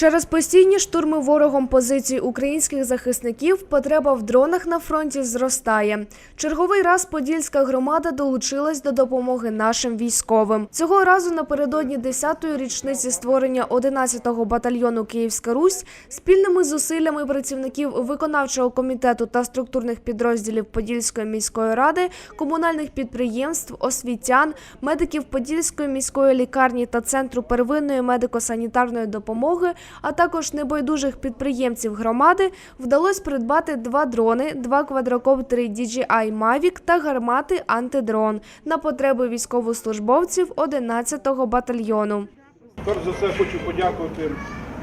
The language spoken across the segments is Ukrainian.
Через постійні штурми ворогом позицій українських захисників потреба в дронах на фронті зростає. Черговий раз Подільська громада долучилась до допомоги нашим військовим. Цього разу напередодні 10-ї річниці створення 11-го батальйону Київська Русь спільними зусиллями працівників виконавчого комітету та структурних підрозділів Подільської міської ради, комунальних підприємств, освітян, медиків Подільської міської лікарні та центру первинної медико-санітарної допомоги, а також небайдужих підприємців громади вдалося придбати два дрони, два квадрокоптери DJI Mavic та гармати антидрон на потреби військовослужбовців 11-го батальйону. Перш за все хочу подякувати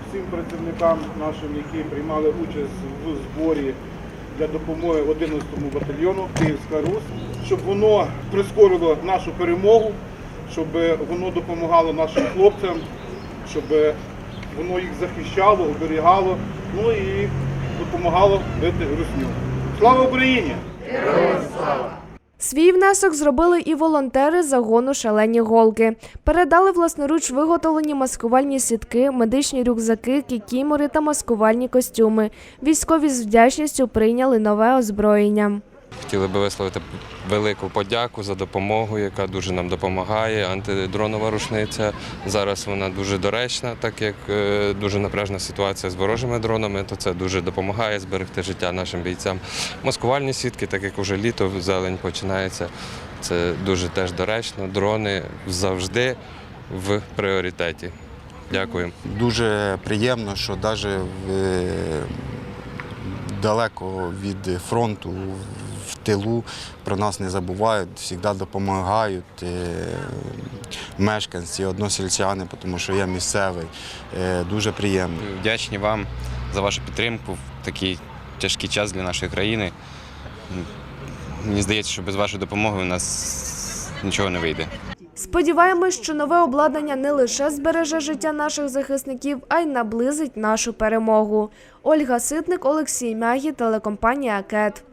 всім працівникам нашим, які приймали участь в зборі для допомоги 11-му батальйону Київська Русь, щоб воно прискорило нашу перемогу, щоб воно допомагало нашим хлопцям, щоб воно їх захищало, оберігало, ну і допомагало бити русню. Слава Україні! Свій внесок зробили і волонтери загону шалені голки. Передали власноруч виготовлені маскувальні сітки, медичні рюкзаки, кікімори та маскувальні костюми. Військові з вдячністю прийняли нове озброєння. Хотіли би висловити велику подяку за допомогу, яка дуже нам допомагає. Антидронова рушниця зараз вона дуже доречна, так як е, дуже напряжна ситуація з ворожими дронами, то це дуже допомагає зберегти життя нашим бійцям. Маскувальні сітки, так як вже літо, зелень починається. Це дуже теж доречно. Дрони завжди в пріоритеті. Дякую. Дуже приємно, що навіть далеко від фронту, в тилу про нас не забувають, завжди допомагають е, мешканці, односельчани, тому що я місцевий. Е, Дуже приємно. вдячні вам за вашу підтримку в такий тяжкий час для нашої країни. Мені здається, що без вашої допомоги у нас нічого не вийде. Сподіваємось, що нове обладнання не лише збереже життя наших захисників, а й наблизить нашу перемогу. Ольга Ситник, Олексій Мягі, телекомпанія КЕТ.